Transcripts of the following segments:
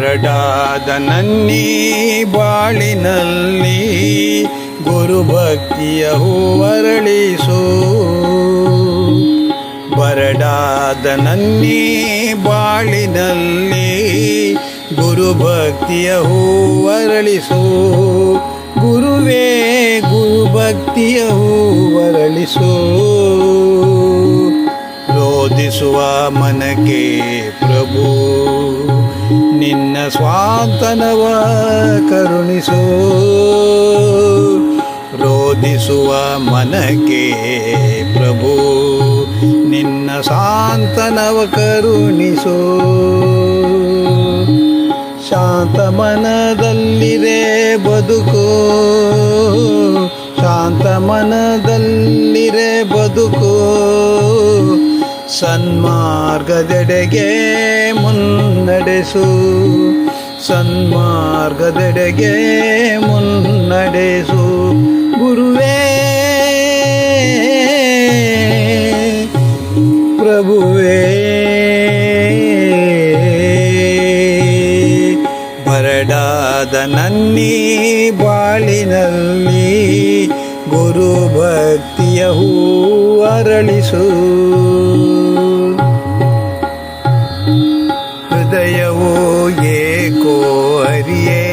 ಬರಡಾದ ನನ್ನಿ ಬಾಳಿನಲ್ಲಿ ಗುರುಭಕ್ತಿಯ ಹೂವರಳಿಸು ಬರಡಾದ ನನ್ನಿ ಬಾಳಿನಲ್ಲಿ ಗುರುಭಕ್ತಿಯ ಹೂವರಳಿಸು ಗುರುವೇ ಗುರುಭಕ್ತಿಯ ಹೂವರಳಿಸು ರೋಧಿಸುವ ಮನಕೆ ಪ್ರಭು. ನಿನ್ನ ಸ್ವಾಂತನವ ಕರುಣಿಸು ರೋಧಿಸುವ ಮನಕ್ಕೆ ಪ್ರಭು, ನಿನ್ನ ಸಾಂತನವ ಕರುಣಿಸು. ಶಾಂತ ಮನದಲ್ಲಿದೆ ಬದುಕು, ಶಾಂತ ಮನದಲ್ಲಿರೆ ಬದುಕು, ಸನ್ಮಾರ್ಗದೆಡೆಗೆ ಮುನ್ನಡೆಸು ಸನ್ಮಾರ್ಗದೆಡೆಗೆ ಮುನ್ನಡೆಸು. ಗುರುವೇ ಪ್ರಭುವೇ. ಬರಡಾದ ನನ್ನಿ ಬಾಳಿನಲ್ಲಿ ಗುರು ಭಕ್ತಿಯ ಹೂ ಅರಳಿಸು. ಏಕೋ ಅರಿಯೇ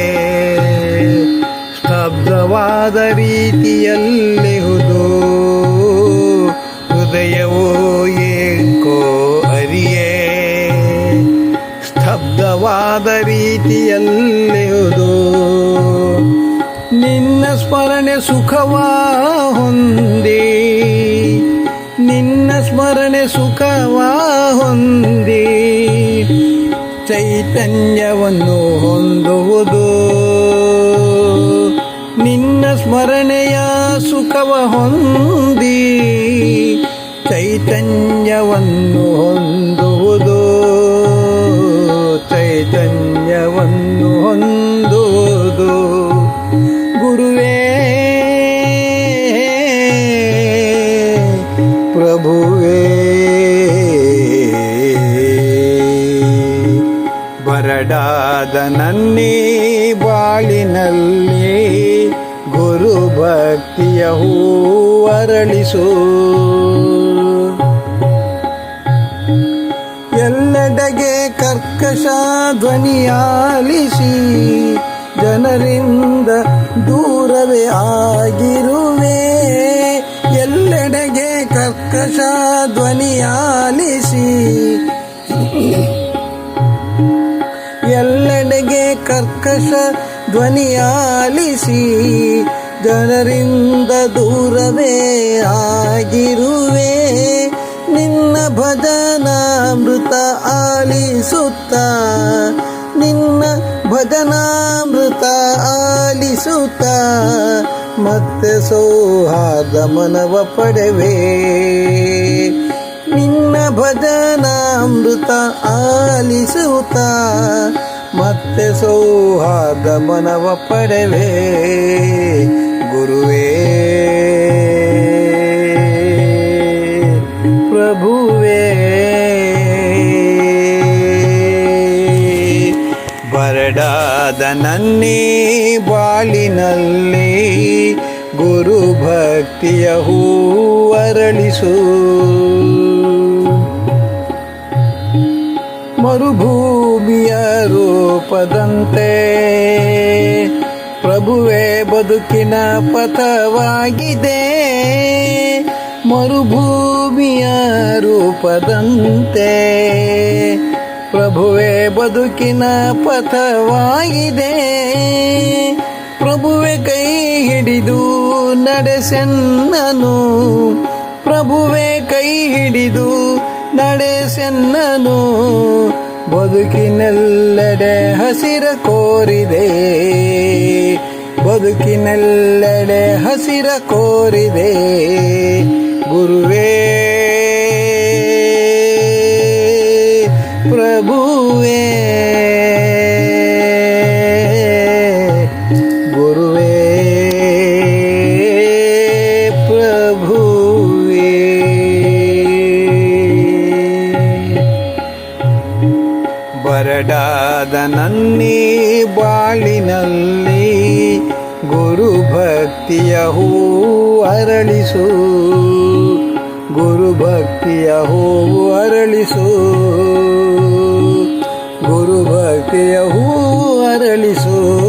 ಸ್ತಬ್ಧವಾದ ರೀತಿಯಲ್ಲಿಹುದು ಹೃದಯವೋ ಏಕೋ ಅರಿಯೇ ಸ್ತಬ್ಧವಾದ ರೀತಿಯಲ್ಲಿಹುದು ನಿನ್ನ ಸ್ಮರಣೆ ಸುಖವ ಹೊಂದಿ. ನಿನ್ನ ಸ್ಮರಣೆ ಸುಖವ ಹೊಂದಿ. ಚೈತನ್ಯವನ್ನು ಹೊಂದುವುದು. ನಿನ್ನ ಸ್ಮರಣೆಯ ಸುಖವ ಹೊಂದಿ ಚೈತನ್ಯವನ್ನು ಹೊಂದುವುದು. ಚೈತನ್ಯವನ್ನು ಹೊಂದುವುದು. ಗುರುವೇ ಪ್ರಭುವೇ ಬರಡಾದ ನನ್ನಿ ಬಾಳಿನಲ್ಲಿ ಗುರು ಭಕ್ತಿಯ ಹೂವರಳಿಸು ಎಲ್ಲೆಡೆಗೆ ಕರ್ಕಶ ಧ್ವನಿಯಾಲಿಸಿ ಜನರಿಂದ ದೂರವೇ ಆಗಿರುವೆ. ಎಲ್ಲೆಡೆಗೆ ಕರ್ಕಶ ಧ್ವನಿಯಾಲಿಸಿ ಕರ್ಕಶ ಧ್ವನಿಯಾಲಿಸಿ ಜನರಿಂದ ದೂರವೇ ಆಗಿರುವೆ. ನಿನ್ನ ಭಜನಾಮೃತ ಆಲಿಸುತ್ತ, ನಿನ್ನ ಭಜನಾಮೃತ ಆಲಿಸುತ್ತ, ಮತ್ತೆ ಸೌಹಾರ್ದ ಮನವ ಪಡೆವೆ. ನಿನ್ನ ಭಜನಾಮೃತ ಆಲಿಸುತ್ತ ಮತ್ತೆ ಸೌಹಾರ್ದ ಮನವ ಪಡೆವೆ? ಗುರುವೇ ಪ್ರಭುವೇ. ಬರಡಾದ ನನ್ನಿ ಬಾಳಿನಲ್ಲಿ ಗುರು ಭಕ್ತಿಯ ಹೂ ಅರಳಿಸು. ಬದುಕಿನ ಪಥವಾಗಿದೆ. ಮರುಭೂಮಿಯ ರೂಪದಂತೆ ಪ್ರಭುವೇ ಬದುಕಿನ ಪಥವಾಗಿದೆ. ಪ್ರಭುವೆ ಕೈ ಹಿಡಿದು ನಡೆಸೆನ್ನನು. ಪ್ರಭುವೆ ಕೈ ಹಿಡಿದು ನಡೆಸೆನ್ನನು. ಬದುಕಿನೆಲ್ಲೆಡೆ ಹಸಿರ ಕೋರಿದೆ. ಬದುಕಿನೆಲ್ಲೆಡೆ ಹಸಿರ ಕೋರಿದೆ. ಗುರುವೇ ಪ್ರಭುವೇ ಗುರುವೇ ಪ್ರಭುವೇ. ಬರಡಾದ ನನ್ನಿ ಬಾಳಿನಲ್ಲಿ ಗುರು ಭಕ್ತಿಯ ಹೂವು ಅರಳಿಸು. ಗುರು ಭಕ್ತಿಯ ಹೂವು ಅರಳಿಸು. ಗುರು ಭಕ್ತಿಯ ಹೂವು ಅರಳಿಸು.